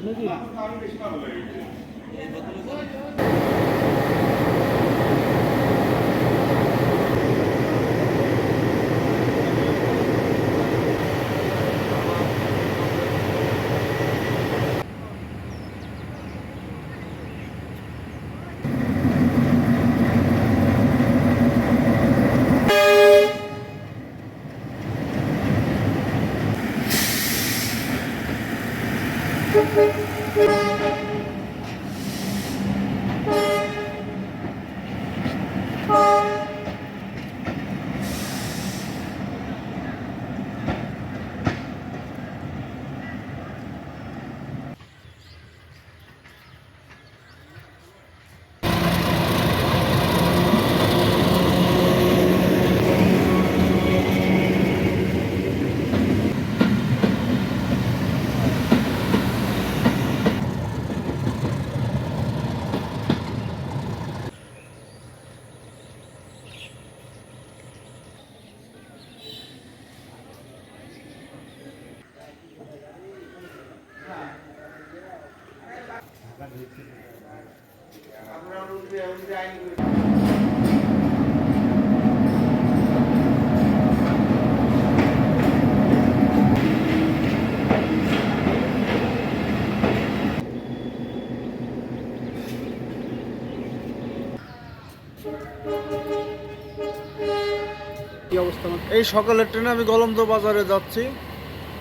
নাকি? Thank you. এই সকালের ট্রেনে আমি গলন্দ বাজারে যাচ্ছি।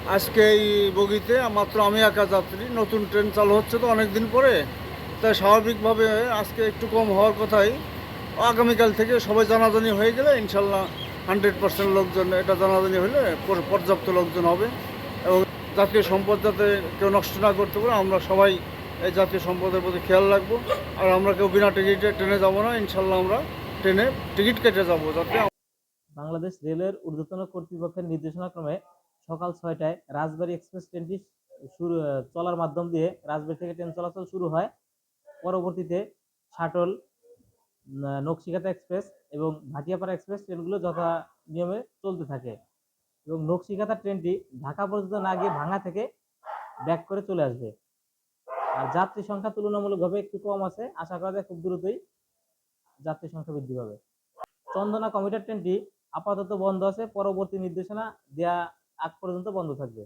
আজকে এই বগিতে মাত্র আমি একা যাত্রী, নতুন ট্রেন চালু হচ্ছে তো অনেক দিন পরে, তাই স্বাভাবিকভাবে আজকে একটু কম হওয়ার কথাই। আগামীকাল থেকে সবাই জানাজানি হয়ে গেলে ইনশাল্লাহ হান্ড্রেড পার্সেন্ট লোকজন, এটা জানাজানি হলে পর- পর্যাপ্ত লোকজন হবে। এবং জাতীয় সম্পদ যাতে কেউ নষ্ট না করতে পারে, আমরা সবাই এই জাতীয় সম্পদের প্রতি খেয়াল রাখব। আর আমরা কেউ বিনা টিকিটে ট্রেনে যাব না, ইনশাল্লাহ আমরা ট্রেনে টিকিট কেটে যাব, যাতে বাংলাদেশ রেলের ঊর্ধ্বতন কর্তৃপক্ষের নির্দেশনাক্রমে সকাল ছয়টায় রাজবাড়ী এক্সপ্রেস ট্রেনটি শুরু চলার মাধ্যম দিয়ে রাজবাড়ী থেকে ট্রেন চলাচল শুরু হয়। পরবর্তীতে শাটল নকশিকাতা এক্সপ্রেস এবং ভাটিয়াপাড়া এক্সপ্রেস ট্রেনগুলো যথা নিয়মে চলতে থাকে এবং নকশিকাতা ট্রেনটি ঢাকা পর্যন্ত না গিয়ে ভাঙা থেকে ব্যাক করে চলে আসবে। আর যাত্রী সংখ্যা তুলনামূলকভাবে একটু কম আছে। আশা করা যায় খুব দ্রুতই যাত্রী সংখ্যা বৃদ্ধি পাবে। চন্দনা কমিটার ট্রেনটি আপাতত বন্ধ আছে। পরবর্তী নির্দেশনা দেয়া আগ পর্যন্ত বন্ধ থাকবে।